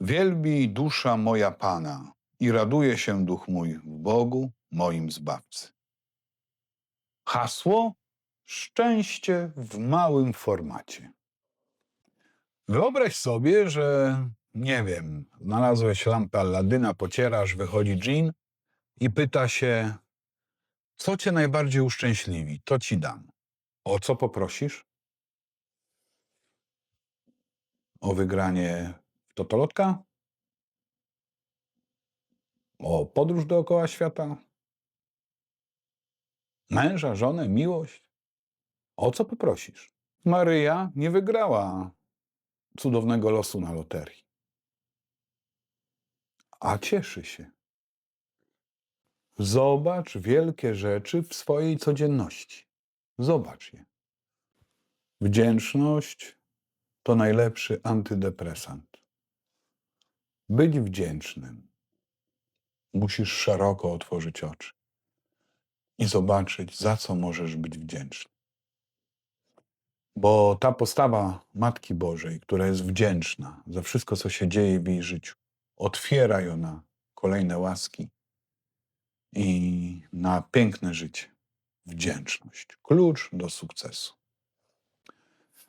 Wielbi dusza moja Pana i raduje się duch mój w Bogu, moim Zbawcy. Hasło szczęście w małym formacie. Wyobraź sobie, że nie wiem, znalazłeś lampę Alladyna, pocierasz, wychodzi dżin i pyta się, co cię najbardziej uszczęśliwi, to ci dam. O co poprosisz? O wygranie totolotka? O podróż dookoła świata? Męża, żonę, miłość? O co poprosisz? Maryja nie wygrała cudownego losu na loterii. A cieszy się. Zobacz wielkie rzeczy w swojej codzienności. Zobacz je. Wdzięczność to najlepszy antydepresant. Być wdzięcznym. Musisz szeroko otworzyć oczy i zobaczyć, za co możesz być wdzięczny. Bo ta postawa Matki Bożej, która jest wdzięczna za wszystko, co się dzieje w jej życiu, otwiera ją na kolejne łaski i na piękne życie. Wdzięczność. Klucz do sukcesu.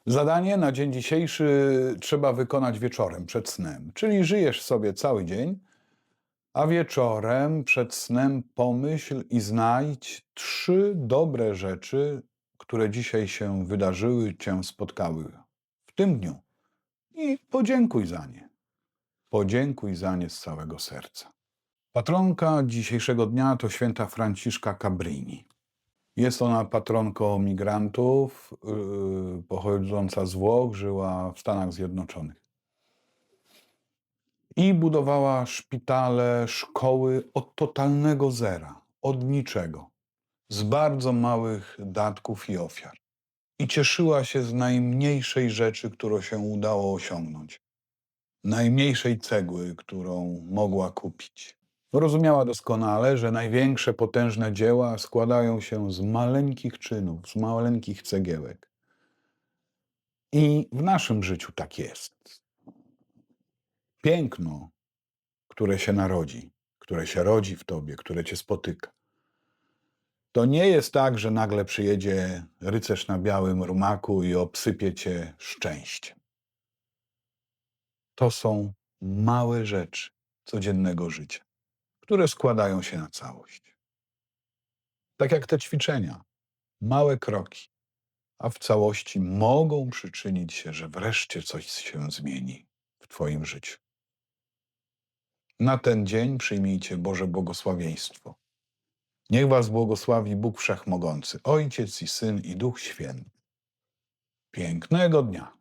Zadanie na dzień dzisiejszy trzeba wykonać wieczorem, przed snem. Czyli żyjesz sobie cały dzień, a wieczorem przed snem pomyśl i znajdź trzy dobre rzeczy, które dzisiaj się wydarzyły, cię spotkały w tym dniu. I podziękuj za nie. Podziękuj za nie z całego serca. Patronka dzisiejszego dnia to święta Franciszka Cabrini. Jest ona patronką migrantów, yy, pochodząca z Włoch, żyła w Stanach Zjednoczonych. I budowała szpitale, szkoły od totalnego zera, od niczego, z bardzo małych datków i ofiar. I cieszyła się z najmniejszej rzeczy, którą się udało osiągnąć. Najmniejszej cegły, którą mogła kupić. Rozumiała doskonale, że największe potężne dzieła składają się z maleńkich czynów, z maleńkich cegiełek. I w naszym życiu tak jest. Piękno, które się narodzi, które się rodzi w tobie, które cię spotyka. To nie jest tak, że nagle przyjedzie rycerz na białym rumaku i obsypie cię szczęściem. To są małe rzeczy codziennego życia, które składają się na całość. Tak jak te ćwiczenia, małe kroki, a w całości mogą przyczynić się, że wreszcie coś się zmieni w Twoim życiu. Na ten dzień przyjmijcie Boże błogosławieństwo. Niech Was błogosławi Bóg Wszechmogący, Ojciec i Syn i Duch Święty. Pięknego dnia.